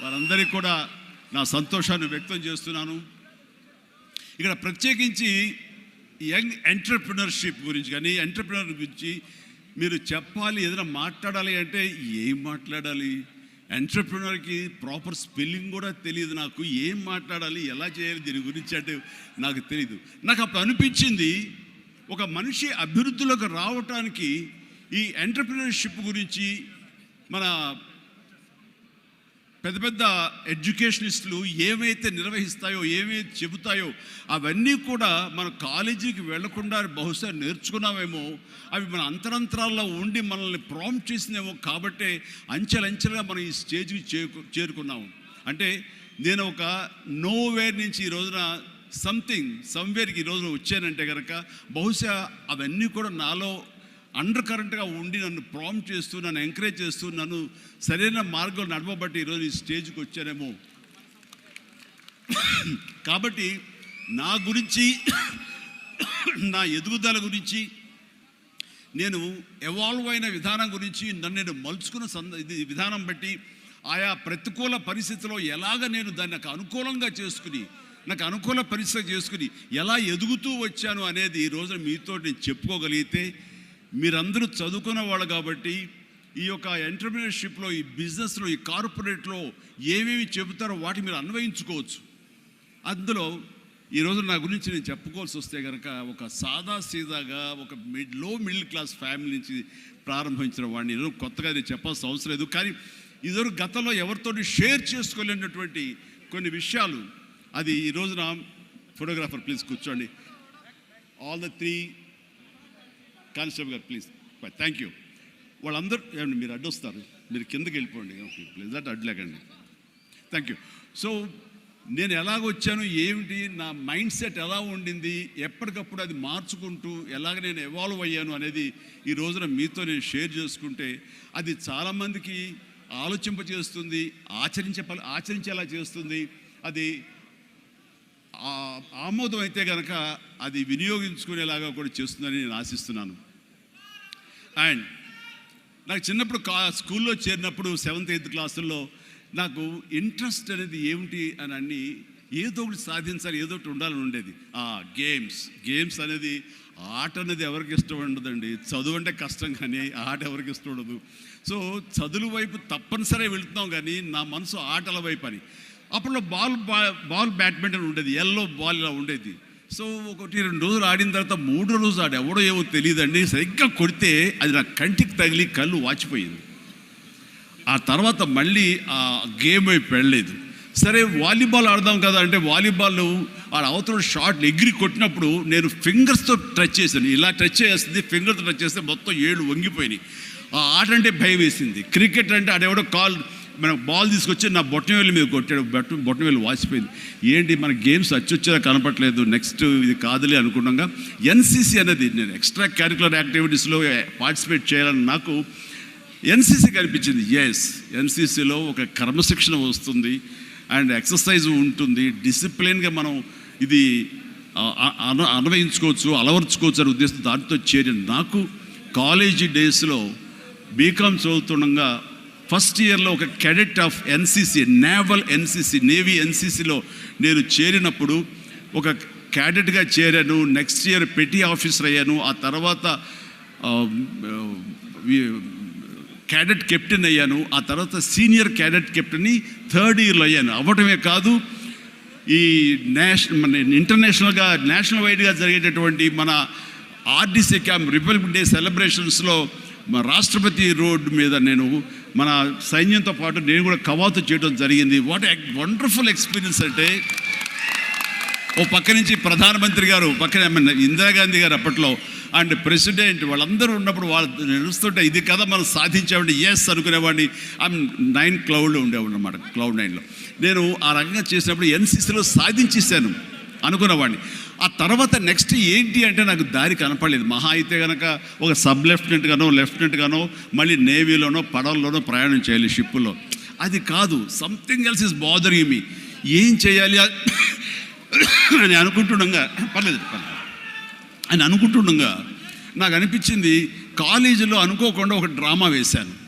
వారందరికీ కూడా నా సంతోషాన్ని వ్యక్తం చేస్తున్నాను. ఇక్కడ ప్రత్యేకించి యంగ్ ఎంటర్ప్రినర్షిప్ గురించి కానీ ఎంటర్ప్రినర్ గురించి మీరు చెప్పాలి ఏదైనా మాట్లాడాలి అంటే ఏం మాట్లాడాలి? ఎంటర్ప్రినర్కి ప్రాపర్ స్పెల్లింగ్ కూడా తెలియదు నాకు. ఏం మాట్లాడాలి? ఎలా చేయాలి? దీని గురించి అంటే నాకు తెలియదు నాకు అప్పుడు అనిపించింది ఒక మనిషి అభివృద్ధిలోకి రావటానికి ఈ ఎంటర్ప్రినర్షిప్ గురించి మన పెద్ద పెద్ద ఎడ్యుకేషనిస్టులు ఏమైతే నిర్వహిస్తాయో ఏమైతే చెబుతాయో అవన్నీ కూడా మన కాలేజీకి వెళ్ళకుండా బహుశా నేర్చుకున్నామేమో అవి మన అంతరంతరాల్లో ఉండి మనల్ని ప్రాంప్ట్ చేసినేమో కాబట్టే అంచెలంచెలుగా మనం ఈ స్టేజ్కి చేకు చేరుకున్నాము అంటే నేను ఒక నోవేర్ నుంచి ఈ రోజున సంథింగ్ సమ్వేర్కి ఈ రోజున వచ్చానంటే కనుక బహుశా అవన్నీ కూడా నాలో అండర్ కరెంట్గా ఉండి నన్ను ప్రామ్ చేస్తూ నన్ను ఎంకరేజ్ చేస్తూ నన్ను సరైన మార్గంలో నడవబట్టి ఈరోజు ఈ స్టేజ్కి వచ్చానేమో. కాబట్టి నా గురించి నా ఎదుగుదల గురించి నేను ఎవాల్వ్ అయిన విధానం గురించి నన్ను నేను మలుచుకున్న సంద ఇది విధానం బట్టి ఆయా ప్రతికూల పరిస్థితిలో ఎలాగ నేను దాన్ని నాకు అనుకూలంగా చేసుకుని నాకు అనుకూల పరిస్థితి చేసుకుని ఎలా ఎదుగుతూ వచ్చాను అనేది ఈ రోజున మీతో నేను చెప్పుకోగలిగితే మీరందరూ చదువుకున్న వాళ్ళు కాబట్టి ఈ యొక్క ఎంటర్ప్రీనర్షిప్లో ఈ బిజినెస్లో ఈ కార్పొరేట్లో ఏమేమి చెబుతారో వాటి మీరు అన్వయించుకోవచ్చు. అందులో ఈరోజు నా గురించి నేను చెప్పుకోవాల్సి వస్తే కనుక ఒక సాదా సీదాగా ఒక మిడ్లో మిడిల్ క్లాస్ ఫ్యామిలీ నుంచి ప్రారంభించిన వాడిని ఈరోజు కొత్తగా నేను చెప్పాల్సిన అవసరం లేదు. కానీ ఇదివరకు గతంలో ఎవరితో షేర్ చేసుకోలేనటువంటి కొన్ని విషయాలు. అది ఈ రోజున ఫోటోగ్రాఫర్ ప్లీజ్ కూర్చోండి. ఆల్ ద త్రీ కానిస్టేబుల్ గారు ప్లీజ్. థ్యాంక్ యూ వాళ్ళందరూ ఏమండి మీరు అడ్డొస్తారు. మీరు కిందకి వెళ్ళిపోండి. Okay please. దట్ అడ్లేకండి థ్యాంక్ యూ సో నేను ఎలాగొచ్చాను ఏమిటి నా మైండ్ సెట్ ఎలా ఉండింది ఎప్పటికప్పుడు అది మార్చుకుంటూ ఎలాగ నేను ఎవాల్వ్ అయ్యాను అనేది ఈ రోజున మీతో నేను షేర్ చేసుకుంటే అది చాలామందికి ఆలోచింపజేస్తుంది ఆచరించే ఆచరించేలా చేస్తుంది. అది ఆమోదం అయితే కనుక అది వినియోగించుకునేలాగా కూడా చేస్తుందని నేను ఆశిస్తున్నాను. అండ్ నాకు చిన్నప్పుడు కా స్కూల్లో చేరినప్పుడు సెవెంత్ ఎయిత్ క్లాసుల్లో నాకు ఇంట్రెస్ట్ అనేది ఏమిటి అని అన్ని ఏదో ఒకటి సాధించాలి ఏదో ఒకటి ఉండాలని ఉండేది. ఆ గేమ్స్ గేమ్స్ అనేది ఆట అనేది ఎవరికి ఇష్టం ఉండదండి. చదువు అంటే కష్టం కానీ ఆట ఎవరికి ఇష్టం ఉండదు. సో చదువు వైపు తప్పనిసరిగా వెళుతున్నాం కానీ నా మనసు ఆటల వైపు అని. అప్పట్లో బాల్ బాల్ బ్యాడ్మింటన్ ఉండేది ఎల్లో బాల్ ఇలా ఉండేది. సో ఒకటి రెండు రోజులు ఆడిన తర్వాత మూడో రోజు ఆడు ఎవడో ఏమో తెలియదండి సరిగ్గా కొడితే అది నా కంటికి తగిలి కళ్ళు వాచిపోయింది. ఆ తర్వాత మళ్ళీ ఆ గేమ్ వైపు వెళ్ళలేదు సరే వాలీబాల్ ఆడదాం కదా అంటే వాలీబాల్ ఆ అవతల షార్ట్ ఎగిరి కొట్టినప్పుడు నేను ఫింగర్స్తో టచ్ చేశాను. ఇలా టచ్ చేస్తుంది ఫింగర్తో టచ్ చేస్తే మొత్తం ఏళ్ళు వంగిపోయినాయి. ఆ ఆట అంటే భయం వేసింది. క్రికెట్ అంటే ఆడెవడో కాల్ మన బాల్ తీసుకొచ్చి నా బొట్టనవేలు మీద కొట్టాడు బొట్ట బొట్టనవేలు వాసిపోయింది. ఏంటి మన గేమ్స్ అచ్చొచ్చేలా కనపట్లేదు నెక్స్ట్ ఇది కాదులే అనుకున్నాగా ఎన్సీసీ అనేది నేను ఎక్స్ట్రా క్యారికులర్ యాక్టివిటీస్లో పార్టిసిపేట్ చేయాలని నాకు ఎన్సీసీ కనిపించింది. ఎస్ ఎన్సీసీలో ఒక క్రమశిక్షణ వస్తుంది అండ్ ఎక్సర్సైజ్ ఉంటుంది. డిసిప్లిన్గా మనం ఇది అన అన్వయించుకోవచ్చు అలవర్చుకోవచ్చు అనే ఉద్దేశం దాంతో చేరి నాకు కాలేజీ డేస్లో బీకామ్ చదువుతుండగా ఫస్ట్ ఇయర్లో ఒక cadet of NCC naval NCC navy ఎన్సీసీలో నేను చేరినప్పుడు ఒక క్యాడెట్గా చేరాను నెక్స్ట్ ఇయర్ పెటీ ఆఫీసర్ అయ్యాను ఆ తర్వాత క్యాడెట్ కెప్టెన్ అయ్యాను ఆ తర్వాత సీనియర్ క్యాడెట్ కెప్టెన్ని థర్డ్ ఇయర్లో అయ్యాను. అవ్వటమే కాదు ఈ నేషనల్ మన ఇంటర్నేషనల్గా నేషనల్ వైడ్గా జరిగేటటువంటి మన ఆర్డీసీ క్యాంప్ రిపబ్లిక్ డే సెలబ్రేషన్స్లో మా రాష్ట్రపతి రోడ్డు మీద నేను మన సైన్యంతో పాటు నేను కూడా కవాతు చేయడం జరిగింది. వాట్ వండర్ఫుల్ ఎక్స్పీరియన్స్ అంటే ఓ పక్క నుంచి ప్రధానమంత్రి గారు పక్కన ఇందిరాగాంధీ గారు అప్పట్లో అండ్ ప్రెసిడెంట్ వాళ్ళందరూ ఉన్నప్పుడు వాళ్ళు నడుస్తుంటే ఇది కదా మనం సాధించామంటే ఎస్ అనుకునేవాడిని. ఐ నైన్ క్లౌడ్లో ఉండేవాడు అనమాట క్లౌడ్ నైన్లో నేను ఆ రకంగా చేసినప్పుడు ఎన్సీసీలో సాధించేశాను అనుకునేవాడిని ఆ తర్వాత నెక్స్ట్ ఏంటి అంటే నాకు దారి కనపడలేదు. మహా అయితే కనుక ఒక సబ్ లెఫ్టినెంట్గానో గానో మళ్ళీ నేవీలోనో పడవల్లోనో ప్రయాణం చేయాలి షిప్పులో. అది కాదు something else is bothering me ఏం చేయాలి? అని అనుకుంటుండగా పర్లేదు పర్లేదు. అని అనుకుంటుండగా నాకు అనిపించింది కాలేజీలో అనుకోకుండా ఒక డ్రామా వేశాను.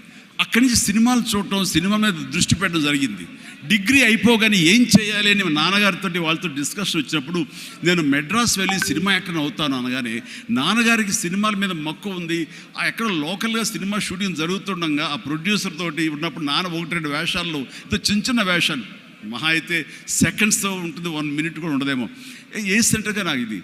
అక్కడి నుంచి సినిమాలు చూడటం సినిమా మీద దృష్టి పెట్టడం జరిగింది. డిగ్రీ అయిపోగానే ఏం చేయాలి అని మా నాన్నగారితో వాళ్ళతో డిస్కషన్ వచ్చినప్పుడు నేను మెడ్రాస్ వెళ్ళి సినిమా యాక్టర్ అవుతాను అనగానే నాన్నగారికి సినిమాల మీద మక్కువ ఉంది. ఆ ఎక్కడ లోకల్గా సినిమా షూటింగ్ జరుగుతుండగా ఆ ప్రొడ్యూసర్ తోటి ఉన్నప్పుడు నాన్న ఒకటి రెండు వేషాల్లో ఇంత చిన్న చిన్న వేషాలు. మహా అయితే సెకండ్స్తో ఉంటుంది వన్ మినిట్ కూడా ఉండదేమో. ఏ- ఏ సెంటర్గా నాకు ఇది?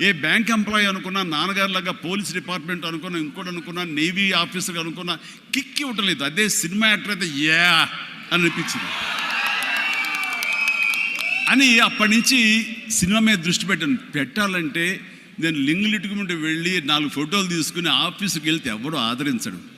ఏ బ్యాంక్ ఎంప్లాయీ అనుకున్నా నాన్నగారిలాగా పోలీస్ డిపార్ట్మెంట్ అనుకున్నా ఇంకోటి అనుకున్నా నేవీ ఆఫీసర్ అనుకున్నా కిక్కి ఉండలేదు. అదే సినిమా యాక్టర్ అయితే యా అని అనిపించింది. అని అప్పటి నుంచి సినిమా మీద దృష్టి పెట్టాను. పెట్టాలంటే నేను లింగులిటుకు ముందు వెళ్ళి నాలుగు ఫోటోలు తీసుకుని ఆఫీసుకి వెళ్తే ఎవడో ఆదరించడు.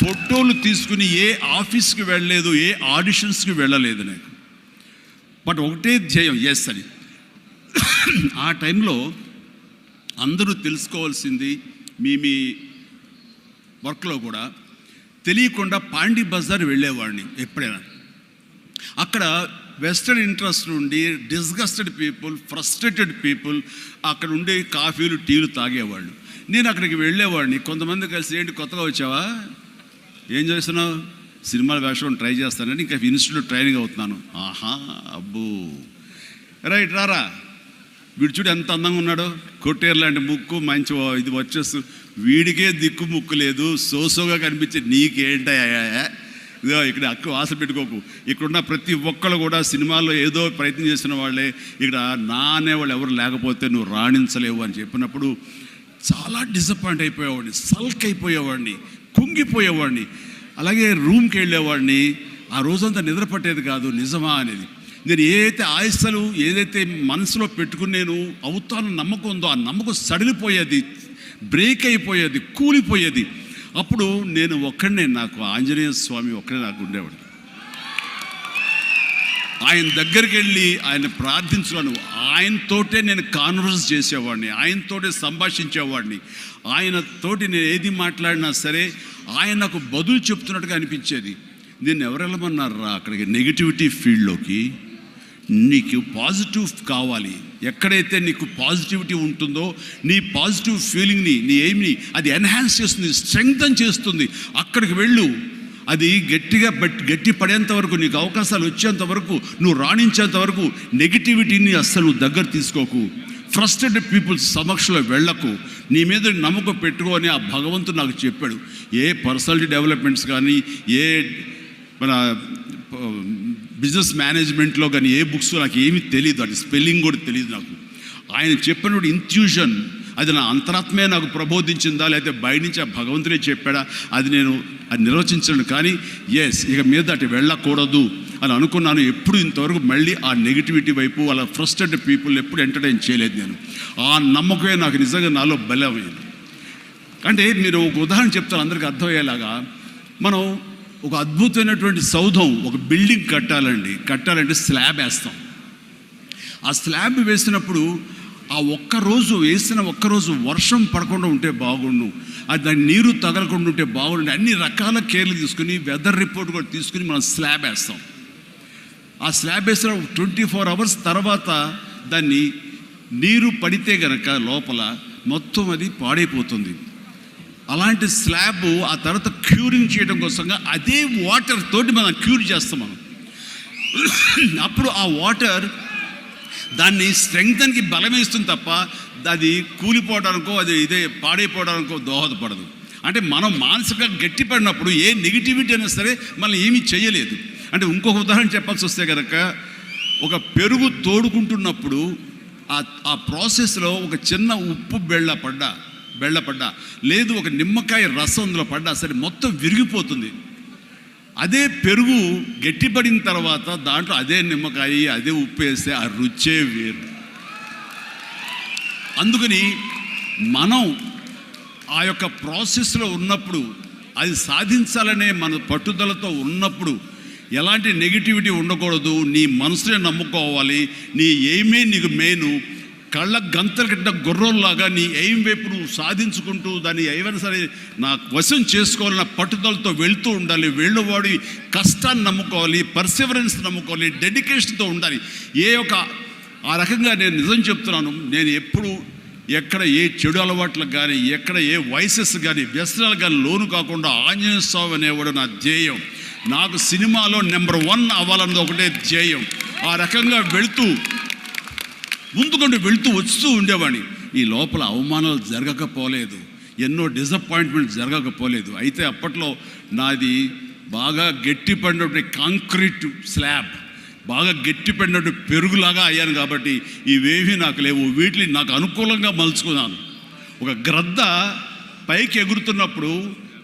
ఫోటోలు తీసుకుని ఏ ఆఫీస్కి వెళ్ళలేదు ఏ ఆడిషన్స్కి వెళ్ళలేదు నాకు. బట్ ఒకటే ధ్యేయం ఎస్ అని. ఆ టైంలో అందరూ తెలుసుకోవాల్సింది మీ మీ వర్క్లో కూడా తెలియకుండా పాండి బజార్ వెళ్ళేవాడిని ఎప్పుడైనా. అక్కడ వెస్టర్న్ ఇంట్రెస్ట్ నుండి డిస్గస్టెడ్ పీపుల్ ఫ్రస్ట్రేటెడ్ పీపుల్ అక్కడ ఉండే కాఫీలు టీలు తాగేవాళ్ళు. నేను అక్కడికి వెళ్ళేవాడిని. కొంతమంది కలిసి ఏంటి కొత్తగా వచ్చావా? ఏం చేస్తున్నావు సినిమాల వేషం ట్రై చేస్తానని ఇంకా ఇన్స్టిట్యూట్ ట్రైనింగ్ అవుతున్నాను. ఆహా అబ్బో. రైట్ రారా. వీడు చూడు ఎంత అందంగా ఉన్నాడో. కొట్టేరు లాంటి ముక్కు మంచి ఇది వచ్చేస్తు. వీడికే దిక్కు ముక్కు లేదు. సోసోగా కనిపించే నీకేంటయ్యా ఇదో ఇక్కడ అక్కు ఆశ పెట్టుకోకు. ఇక్కడున్న ప్రతి ఒక్కళ్ళు కూడా సినిమాల్లో ఏదో ప్రయత్నం చేసిన వాళ్ళే. ఇక్కడ నా అనేవాళ్ళు ఎవరు లేకపోతే నువ్వు రాణించలేవు అని చెప్పినప్పుడు చాలా డిసప్పాయింట్ అయిపోయేవాడిని సల్క్ అయిపోయేవాడిని. కుంగిపోయేవాడిని అలాగే రూమ్కి వెళ్ళేవాడిని. ఆ రోజంతా నిద్ర పట్టేది కాదు. నిజమా అనేది. నేను ఏదైతే ఆయస్సలు ఏదైతే మనసులో పెట్టుకుని నేను అవుతాను నమ్మకం ఉందో ఆ నమ్మకం సడిలిపోయేది బ్రేక్ అయిపోయేది కూలిపోయేది. అప్పుడు నేను ఒక్కడనే నాకు ఆంజనేయ స్వామి ఒక్కడే నాకు ఉండేవాడు. ఆయన దగ్గరికి వెళ్ళి ఆయన ప్రార్థించున్నాను ఆయనతోటే నేను కాన్వర్స్ చేసేవాడిని. ఆయనతోటే సంభాషించేవాడిని. ఆయన తోటి నేను ఏది మాట్లాడినా సరే ఆయన నాకు బదులు చెప్తున్నట్టుగా అనిపించేది. నేను ఎవరు వెళ్ళమన్నారా అక్కడికి? నెగిటివిటీ ఫీల్డ్లోకి. నీకు పాజిటివ్ కావాలి. ఎక్కడైతే నీకు పాజిటివిటీ ఉంటుందో నీ పాజిటివ్ ఫీలింగ్ని నీ ఎయిమ్ని అది ఎన్హాన్స్ చేస్తుంది స్ట్రెంగ్తన్ చేస్తుంది. అక్కడికి వెళ్ళు. అది గట్టిగా బట్ గట్టి పడేంత వరకు నీకు అవకాశాలు వచ్చేంత వరకు నువ్వు రాణించేంత వరకు నెగిటివిటీని అస్సలు నువ్వు దగ్గర తీసుకోకు. ఫ్రస్ట్రేటెడ్ పీపుల్స్ సమక్షంలో వెళ్ళకు. నీ మీద నమ్మకం పెట్టుకో అని ఆ భగవంతుడు నాకు చెప్పాడు. ఏ పర్సనాలిటీ డెవలప్మెంట్స్ కానీ ఏ మన బిజినెస్ మేనేజ్మెంట్లో కానీ ఏ బుక్స్ నాకు ఏమీ తెలియదు అది స్పెల్లింగ్ కూడా తెలియదు నాకు. ఆయన చెప్పినప్పుడు ఇంట్యూషన్ అది నా అంతరాత్మే నాకు ప్రబోధించిందా లేకపోతే బయట నుంచి ఆ భగవంతుడే చెప్పాడా అది నేను అది నిర్వచించను. కానీ ఎస్ ఇక మీద అటు వెళ్ళకూడదు. అని అనుకున్నాను. ఎప్పుడు ఇంతవరకు మళ్ళీ ఆ నెగిటివిటీ వైపు వాళ్ళ ఫ్రస్ట్రేటెడ్ పీపుల్ ఎప్పుడు ఎంటర్టైన్ చేయలేదు నేను. ఆ నమ్మకమే నాకు నిజంగా నాలో బలమైంది. అంటే మీరు ఒక ఉదాహరణ చెప్తారు అందరికీ అర్థమయ్యేలాగా. మనం ఒక అద్భుతమైనటువంటి సౌధం ఒక బిల్డింగ్ కట్టాలండి. కట్టాలంటే స్లాబ్ వేస్తాం. ఆ స్లాబ్ వేసినప్పుడు ఆ ఒక్క రోజు వేసిన ఒక్క రోజు వర్షం పడకుండా ఉంటే బాగుండు. అది దాని నీరు తగలకుండా ఉంటే బాగుండు. అన్ని రకాల కేర్లు తీసుకుని వెదర్ రిపోర్ట్ కూడా తీసుకుని మనం స్లాబ్ వేస్తాం. ఆ స్లాబ్ వేసిన ట్వంటీ ఫోర్ అవర్స్ తర్వాత దాన్ని నీరు పడితే గనక లోపల మొత్తం అది పాడైపోతుంది. అలాంటి స్లాబ్ ఆ తర్వాత క్యూరింగ్ చేయడం కోసంగా అదే వాటర్ తోటి మనం క్యూర్ చేస్తాం మనం. అప్పుడు ఆ వాటర్ దాన్ని స్ట్రెంగ్తన్కి బలం ఇస్తుంది తప్ప అది కూలిపోవడానికో అది ఇదే పాడైపోవడానికో దోహదపడదు. అంటే మనం మానసికంగా గట్టిపడినప్పుడు ఏ నెగిటివిటీ అయినా సరే మనం ఏమీ చేయలేదు. అంటే ఇంకొక ఉదాహరణ చెప్పాల్సి వస్తే కనుక ఒక పెరుగు తోడుకుంటున్నప్పుడు ఆ ఆ ప్రాసెస్లో ఒక చిన్న ఉప్పు బెళ్ళ పడ్డా బెళ్ళ పడ్డా లేదు ఒక నిమ్మకాయ రసం అందులో పడ్డా సరే మొత్తం విరిగిపోతుంది. అదే పెరుగు గట్టిపడిన తర్వాత దాంట్లో అదే నిమ్మకాయ అదే ఉప్పు వేస్తే ఆ రుచే వేరు. అందుకని మనం ఆ యొక్క ప్రాసెస్లో ఉన్నప్పుడు అది సాధించాలనే మన పట్టుదలతో ఉన్నప్పుడు ఎలాంటి నెగిటివిటీ ఉండకూడదు. నీ మనసునే నమ్ముకోవాలి. నీ ఎయిమే నీకు మెయిన్ కళ్ళ గంతల కింద గుర్రంలాగా నీ ఎయిం వైపు నువ్వు సాధించుకుంటూ దాన్ని ఏమైనా సరే నా వశం చేసుకోవాలన్న పట్టుదలతో వెళ్తూ ఉండాలి. వెళ్ళేవాడి కష్టాన్ని నమ్ముకోవాలి. పర్సివరెన్స్ నమ్ముకోవాలి. డెడికేషన్తో ఉండాలి. ఏ ఒక ఆ రకంగా నేను నిజం చెప్తున్నాను. నేను ఎప్పుడు ఎక్కడ ఏ చెడు అలవాట్లకు కానీ ఎక్కడ ఏ వయసెస్ కానీ వ్యసనాలు కానీ లోను కాకుండా ఆంజనేయ స్వామి అనేవాడు నా ధ్యేయం. నాకు సినిమాలో నెంబర్ వన్ అవ్వాలన్నది ఒకటే ధ్యేయం. ఆ రకంగా వెళుతూ ముందుకుంటూ వెళుతూ వస్తూ ఉండేవాడిని. ఈ లోపల అవమానాలు జరగకపోలేదు. ఎన్నో డిసప్పాయింట్మెంట్ జరగకపోలేదు. అయితే అప్పట్లో నాది బాగా గట్టి పడినటువంటి కాంక్రీట్ స్లాబ్ బాగా గట్టి పడినట్టు పెరుగులాగా అయ్యాను కాబట్టి ఇవేవి నాకు లేవు. వీటిని నాకు అనుకూలంగా మలుచుకున్నాను. ఒక గ్రద్ద పైకి ఎగురుతున్నప్పుడు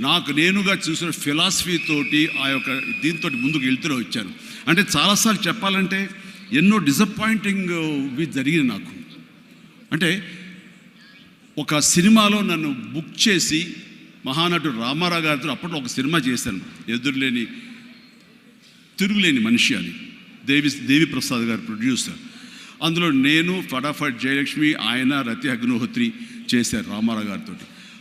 నాకు నేనుగా చూసిన ఫిలాసఫీ తోటి ఆ యొక్క దీంతో ముందుకు వెళ్తూనే వచ్చాను. అంటే చాలాసార్లు చెప్పాలంటే ఎన్నో డిసప్పాయింటింగ్ ఇవి జరిగింది నాకు. అంటే ఒక సినిమాలో నన్ను బుక్ చేసి మహానటుడు రామారావు గారితో అప్పట్లో ఒక సినిమా చేశాను. ఎదురులేని తిరుగులేని మనిషి అని దేవి దేవి ప్రసాద్ గారు ప్రొడ్యూసర్ అందులో నేను ఫటాఫట్ జయలక్ష్మి ఆయన రతి అగ్నిహోత్రి చేశారు రామారావు గారితో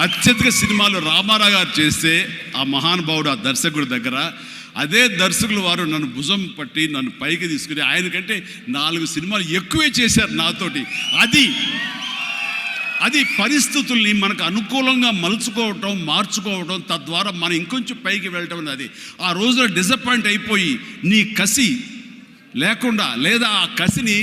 అత్యధిక సినిమాలు రామారావు గారు చేస్తే ఆ మహానుభావుడు ఆ దర్శకుడి దగ్గర అదే దర్శకులు వారు నన్ను భుజం పట్టి నన్ను పైకి తీసుకుని ఆయనకంటే నాలుగు సినిమాలు ఎక్కువే చేశారు నాతోటి. అది అది పరిస్థితుల్ని మనకు అనుకూలంగా మలుచుకోవటం మార్చుకోవటం తద్వారా మనం ఇంకొంచెం పైకి వెళ్ళటం అనేది. అది ఆ రోజున డిసప్పాయింట్ అయిపోయి నీ కసి లేకుండా లేదా ఆ కసిని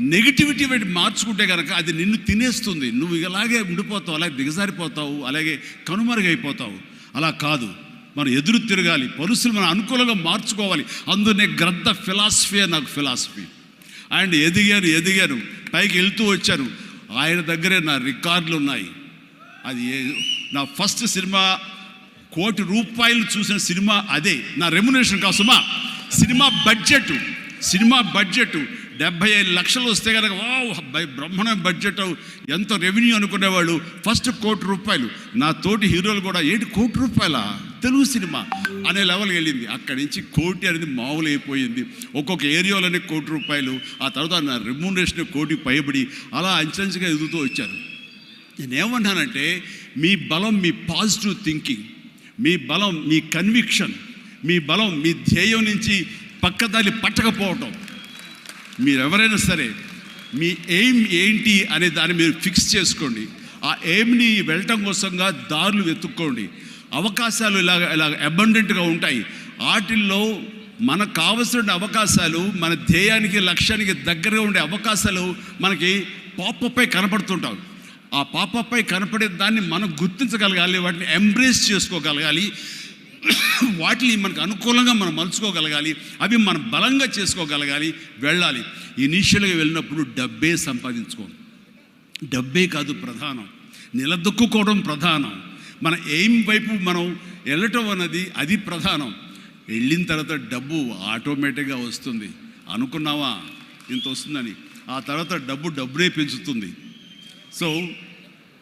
నెగిటివిటీ పెట్టి మార్చుకుంటే కనుక అది నిన్ను తినేస్తుంది. నువ్వు ఇలాగే ఉండిపోతావు అలాగే దిగజారిపోతావు అలాగే కనుమరుగైపోతావు. అలా కాదు. మనం ఎదురు తిరగాలి. పరిస్థితులు మనం అనుకూలంగా మార్చుకోవాలి. అందునే గ్రంథ ఫిలాసఫీ నాకు ఫిలాసఫీ. అండ్ ఎదిగాను ఎదిగాను పైకి వెళ్తూ వచ్చాను ఆయన దగ్గరే నా రికార్డులు ఉన్నాయి. అది ఏ- నా ఫస్ట్ సినిమా కోటి రూపాయలు చూసిన సినిమా అదే. నా రెమ్యునేషన్ కాసుమా సినిమా బడ్జెట్. Cinema budget. డెబ్బై ఐదు లక్షలు వస్తే కనుక వా బ్రహ్మణ బడ్జెట్ ఎంత రెవెన్యూ అనుకునేవాళ్ళు. ఫస్ట్ కోటి రూపాయలు. నా తోటి హీరోలు కూడా ఏంటి కోటి రూపాయల? తెలుగు సినిమా. అనే లెవెల్కి వెళ్ళింది. అక్కడి నుంచి కోటి అనేది మామూలు అయిపోయింది ఒక్కొక్క ఏరియాలోనే కోటి రూపాయలు. ఆ తర్వాత నా రెమ్యూనరేషన్ కోటి పైబడి అలా అంచంచగా ఎదుగుతూ వచ్చారు. నేనేమన్నానంటే మీ బలం మీ పాజిటివ్ థింకింగ్ మీ బలం మీ కన్విక్షన్ మీ బలం మీ ధ్యేయం నుంచి పక్కదారి పట్టకపోవటం. మీరు ఎవరైనా సరే మీ ఎయిమ్ ఏంటి అనే దాన్ని మీరు ఫిక్స్ చేసుకోండి. ఆ ఎయిమ్ని వెళ్ళటం కోసంగా దారులు వెతుక్కోండి. అవకాశాలు ఇలాగ ఇలాగ అబండెంట్గా ఉంటాయి. వాటిల్లో మనకు కావలసిన అవకాశాలు మన ధ్యేయానికి లక్ష్యానికి దగ్గరగా ఉండే అవకాశాలు మనకి పాపపై కనపడుతుంటాం ఆ పాపపై కనపడే దాన్ని మనం గుర్తించగలగాలి వాటిని ఎంబ్రేస్ చేసుకోగలగాలి. వాటిని మనకు అనుకూలంగా మనం మలుచుకోగలగాలి అవి మనం బలంగా చేసుకోగలగాలి వెళ్ళాలి. ఇనీషియల్గా వెళ్ళినప్పుడు డబ్బే సంపాదించుకో. డబ్బే కాదు ప్రధానం. నిలదొక్కుకోవడం ప్రధానం. మన ఎయిమ్ వైపు మనం వెళ్ళటం అన్నది అది ప్రధానం. వెళ్ళిన తర్వాత డబ్బు ఆటోమేటిక్గా వస్తుంది. అనుకున్నావా? ఇంత వస్తుందని. ఆ తర్వాత డబ్బు డబ్బునే పెంచుతుంది. సో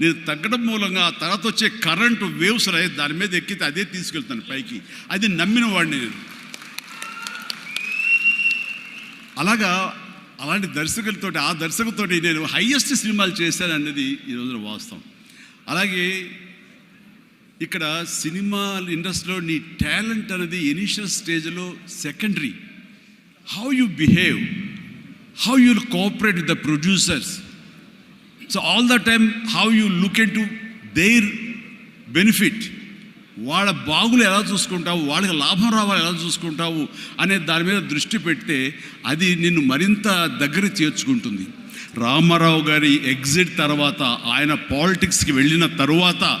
నేను తగ్గడం మూలంగా తర్వాత వచ్చే కరెంటు వేవ్స్ రాయి దాని మీద ఎక్కితే అదే తీసుకెళ్తాను పైకి. అది నమ్మిన వాడిని నేను. అలాగా అలాంటి దర్శకులతోటి ఆ దర్శకులతోటి నేను హయ్యెస్ట్ సినిమాలు చేశాను అన్నది ఈ రోజున వాస్తవం. అలాగే ఇక్కడ సినిమా ఇండస్ట్రీలో నీ టాలెంట్ అనేది ఇనిషియల్ స్టేజ్లో secondary. How you behave how you'll cooperate with the producers so all the time how you look into their benefit వాళ్ళ బాగులు ఎలా చూసుకుంటావు వాళ్ళకి లాభం రావాలి ఎలా చూసుకుంటావు అనే దాని మీద దృష్టి పెడితే అది నిన్ను మరింత దగ్గర చేర్చుకుంటుంది. రామారావు గారి ఎగ్జిట్ తర్వాత ఆయన పాలిటిక్స్కి వెళ్ళిన తరువాత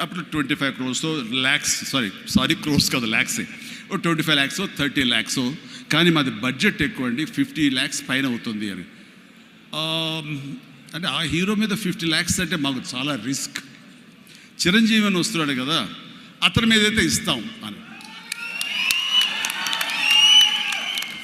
అప్పుడు twenty five crores lakhs sorry sorry crores కాదు ల్యాక్సే twenty five lakhs thirty lakhs కానీ మాది బడ్జెట్ ఎక్కువ అండి ఫిఫ్టీ ల్యాక్స్ పైన అవుతుంది అని. Um, అంటే ఆ హీరో మీద ఫిఫ్టీ ల్యాక్స్ అంటే మాకు చాలా రిస్క్. చిరంజీవి అని వస్తున్నాడు కదా అతని మీద అయితే ఇస్తాం అని.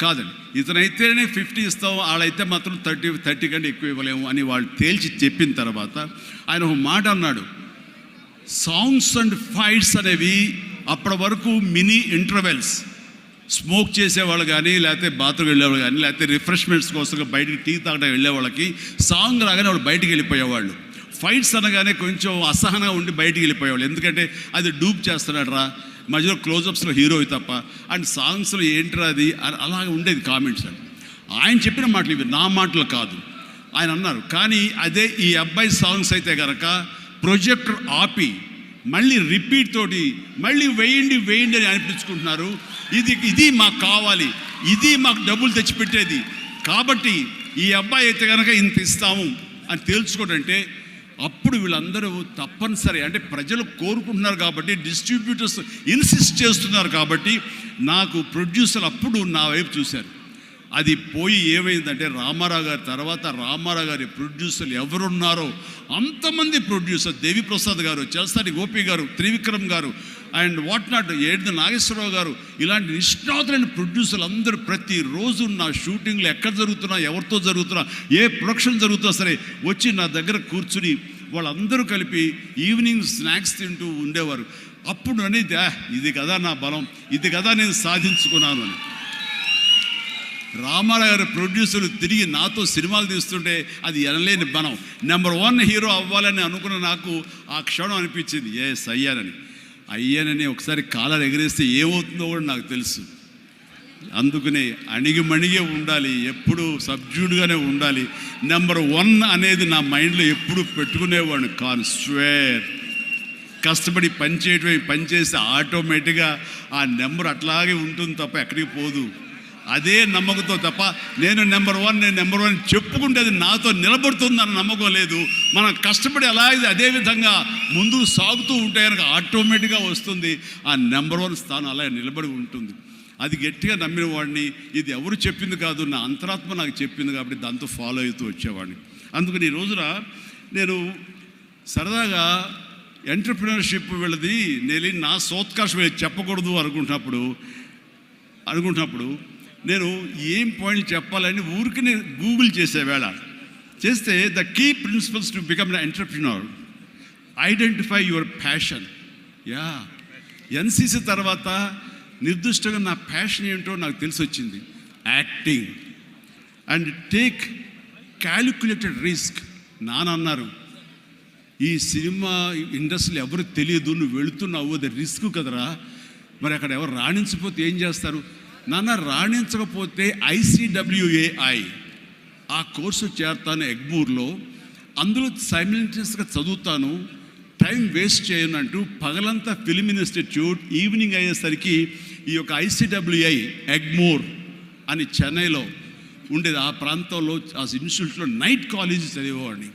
కాదండి. ఇతనైతేనే ఫిఫ్టీ ఇస్తాం వాళ్ళైతే మాత్రం థర్టీ థర్టీ కంటే ఎక్కువ ఇవ్వలేము అని వాళ్ళు తేల్చి చెప్పిన తర్వాత ఆయన ఒక మాట అన్నాడు. సాంగ్స్ అండ్ ఫైట్స్ అనేవి అప్పటి వరకు మినీ ఇంటర్వెల్స్ స్మోక్ చేసేవాళ్ళు కానీ లేకపోతే బాత్రూమ్ వెళ్ళేవాళ్ళు కానీ లేకపోతే రిఫ్రెష్మెంట్స్ కోసం బయటికి టీ తాగడం వెళ్ళే వాళ్ళకి సాంగ్ రాగానే వాళ్ళు బయటికి వెళ్ళిపోయేవాళ్ళు. ఫైట్స్ అనగానే కొంచెం అసహనంగా ఉండి బయటికి వెళ్ళిపోయేవాళ్ళు. ఎందుకంటే అది డూప్ చేస్తున్నాడు రా మధ్యలో క్లోజప్స్లో హీరో తప్ప అండ్ సాంగ్స్లో ఏంట్రా అది? అలాగే ఉండేది కామెంట్స్ అండి. ఆయన చెప్పిన మాటలు ఇవి నా మాటలు కాదు. ఆయన అన్నారు కానీ అదే ఈ అబ్బాయి సాంగ్స్ అయితే కనుక ప్రొజెక్టర్ ఆపి మళ్ళీ రిపీట్ తోటి మళ్ళీ వేయండి వేయండి అని అనిపించుకుంటున్నారు. ఇది ఇది మాకు కావాలి ఇది మాకు డబ్బులు తెచ్చిపెట్టేది. కాబట్టి ఈ అబ్బాయి అయితే కనుక ఇంత ఇస్తాము అని తేల్చుకోడంటే అప్పుడు వీళ్ళందరూ తప్పనిసరి అంటే ప్రజలు కోరుకుంటున్నారు కాబట్టి డిస్ట్రిబ్యూటర్స్ ఇన్సిస్ట్ చేస్తున్నారు కాబట్టి నాకు ప్రొడ్యూసర్ అప్పుడు నా వైపు చూశారు. అది పోయి ఏమైందంటే రామారావు గారి తర్వాత రామారావు గారి ప్రొడ్యూసర్లు ఎవరున్నారో అంతమంది ప్రొడ్యూసర్ దేవిప్రసాద్ గారు చలసాని గోపి గారు త్రివిక్రమ్ గారు అండ్ వాట్ నాట్ ఏడు నాగేశ్వరరావు గారు ఇలాంటి నిష్ణాతులైన ప్రొడ్యూసర్లు అందరూ ప్రతిరోజు నా షూటింగ్లు ఎక్కడ జరుగుతున్నా ఎవరితో జరుగుతున్నా ఏ ప్రొడక్షన్ జరుగుతున్నా సరే వచ్చి నా దగ్గర కూర్చుని వాళ్ళందరూ కలిపి ఈవినింగ్ స్నాక్స్ తింటూ ఉండేవారు. అప్పుడు అనేది ఇది కదా నా బలం ఇది కదా నేను సాధించుకున్నాను అని. రామారావు గారి ప్రొడ్యూసర్లు తిరిగి నాతో సినిమాలు తీస్తుంటే అది ఎనలేని బలం. నెంబర్ వన్ హీరో అవ్వాలని అనుకున్న నాకు ఆ క్షణం అనిపించింది. ఎస్ అయ్యానని అయ్యానని ఒకసారి కాలర్ ఎగరేస్తే ఏమవుతుందో కూడా నాకు తెలుసు. అందుకనే అణిగి మణిగే ఉండాలి ఎప్పుడు సబ్జ్యూడ్గానే ఉండాలి. నెంబర్ వన్ అనేది నా మైండ్లో ఎప్పుడు పెట్టుకునేవాడిని కాను స్వేర్ కష్టపడి పని చేయటమే పని చేస్తే ఆటోమేటిక్గా ఆ నెంబర్ అట్లాగే ఉంటుంది తప్ప ఎక్కడికి పోదు. అదే నమ్మకంతో తప్ప నేను నెంబర్ వన్ నేను నెంబర్ వన్ చెప్పుకుంటేది నాతో నిలబడుతుందన్న నమ్మకం లేదు. మనం కష్టపడి అలాగే అదే విధంగా ముందు సాగుతూ ఉంటే కనుక ఆటోమేటిక్గా వస్తుంది. ఆ నెంబర్ వన్ స్థానం అలాగే నిలబడి ఉంటుంది. అది గట్టిగా నమ్మిన వాడిని ఇది ఎవరు చెప్పింది కాదు నా అంతరాత్మ నాకు చెప్పింది కాబట్టి దాంతో ఫాలో అవుతూ వచ్చేవాడిని. అందుకని ఈ రోజున నేను సరదాగా ఎంటర్ప్రినర్షిప్ వీళ్ళది నేను నా సోత్కాశం చెప్పకూడదు అనుకుంటున్నప్పుడు అనుకుంటున్నప్పుడు నేను ఏం పాయింట్ చెప్పాలని ఊరికి నేను గూగుల్ చేసే వేళ. చేస్తే the key principles to become the entrepreneur identify your passion yeah NCC తర్వాత నిర్దిష్టంగా నా ప్యాషన్ ఏంటో నాకు తెలిసి వచ్చింది acting and take calculated risk నాన్న అన్నారు ఈ సినిమా ఇండస్ట్రీలో ఎవరు తెలియదు నువ్వు వెళుతున్నావు అది రిస్క్ కదరా. మరి అక్కడ ఎవరు రాణించకపోతే ఏం చేస్తారు? నాన్న రాణించకపోతే ఐసీడబ్ల్యూఏఐ ఆ కోర్సు చేరతాను ఎగ్మూర్లో అందులో సైమిల్టేనియస్గా చదువుతాను. టైం వేస్ట్ చేయను అంటూ పగలంతా ఫిలిం ఇన్స్టిట్యూట్ ఈవినింగ్ అయ్యేసరికి ఈ యొక్క ఐసీడబ్ల్యూఐ ఎగ్మోర్ అని చెన్నైలో ఉండేది. ఆ ప్రాంతంలో ఆ ఇన్స్టిట్యూట్లో నైట్ కాలేజీ చదివేవాడిని.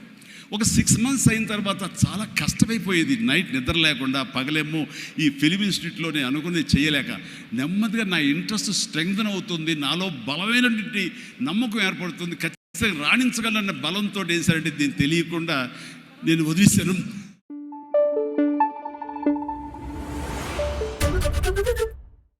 ఒక సిక్స్ మంత్స్ అయిన తర్వాత చాలా కష్టమైపోయేది. నైట్ నిద్ర లేకుండా పగలేమో ఈ ఫిలిం ఇన్స్టిట్యూట్లో నేను అనుకున్నది చేయలేక నెమ్మదిగా నా ఇంట్రెస్ట్ స్ట్రెంగ్తన్ అవుతుంది. నాలో బలమైనటువంటి నమ్మకం ఏర్పడుతుంది. ఖచ్చితంగా రాణించగలన్న బలంతో ఏం సరే దీన్ని తెలియకుండా నేను వదిలేశాను.